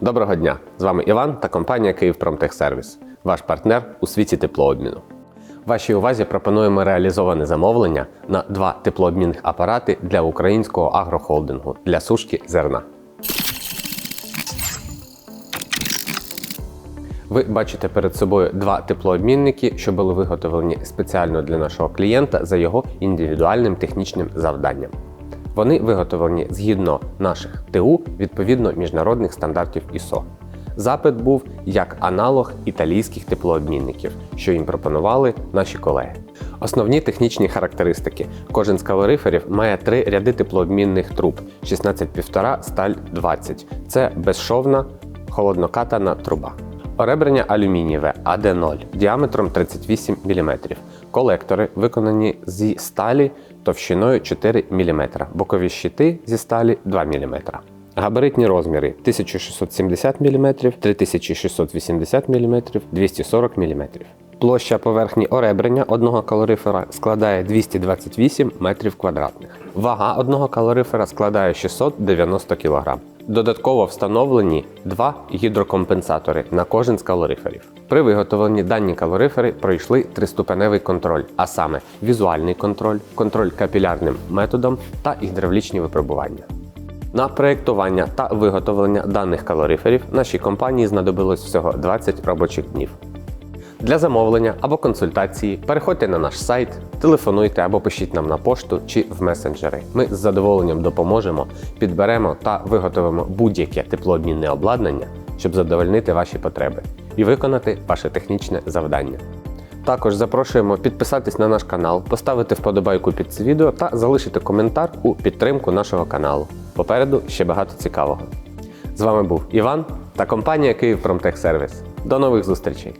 Доброго дня! З вами Іван та компанія «Київпромтехсервіс», ваш партнер у світі теплообміну. Вашій увазі пропонуємо реалізоване замовлення на два теплообмінних апарати для українського агрохолдингу для сушки зерна. Ви бачите перед собою два теплообмінники, що були виготовлені спеціально для нашого клієнта за його індивідуальним технічним завданням. Вони виготовлені згідно наших ТУ відповідно міжнародних стандартів ISO. Запит був як аналог італійських теплообмінників, що їм пропонували наші колеги. Основні технічні характеристики: кожен з калориферів має три ряди теплообмінних труб 16,5 сталь 20. Це безшовна холоднокатана труба. Оребрення алюмінієве АД0 діаметром 38 мм. Колектори виконані зі сталі товщиною 4 мм. Бокові щити зі сталі 2 мм. Габаритні розміри 1670 мм, 3680 мм, 240 мм. Площа поверхні оребрення одного калорифера складає 228 метрів квадратних. Вага одного калорифера складає 690 кг. Додатково встановлені два гідрокомпенсатори на кожен з калориферів. При виготовленні дані калорифери пройшли триступеневий контроль, а саме візуальний контроль, контроль капілярним методом та гідравлічні випробування. На проєктування та виготовлення даних калориферів нашій компанії знадобилось всього 20 робочих днів. Для замовлення або консультації переходьте на наш сайт, телефонуйте або пишіть нам на пошту чи в месенджери. Ми з задоволенням допоможемо, підберемо та виготовимо будь-яке теплообмінне обладнання, щоб задовольнити ваші потреби і виконати ваше технічне завдання. Також запрошуємо підписатись на наш канал, поставити вподобайку під це відео та залишити коментар у підтримку нашого каналу. Попереду ще багато цікавого. З вами був Іван та компанія Київпромтехсервіс. До нових зустрічей!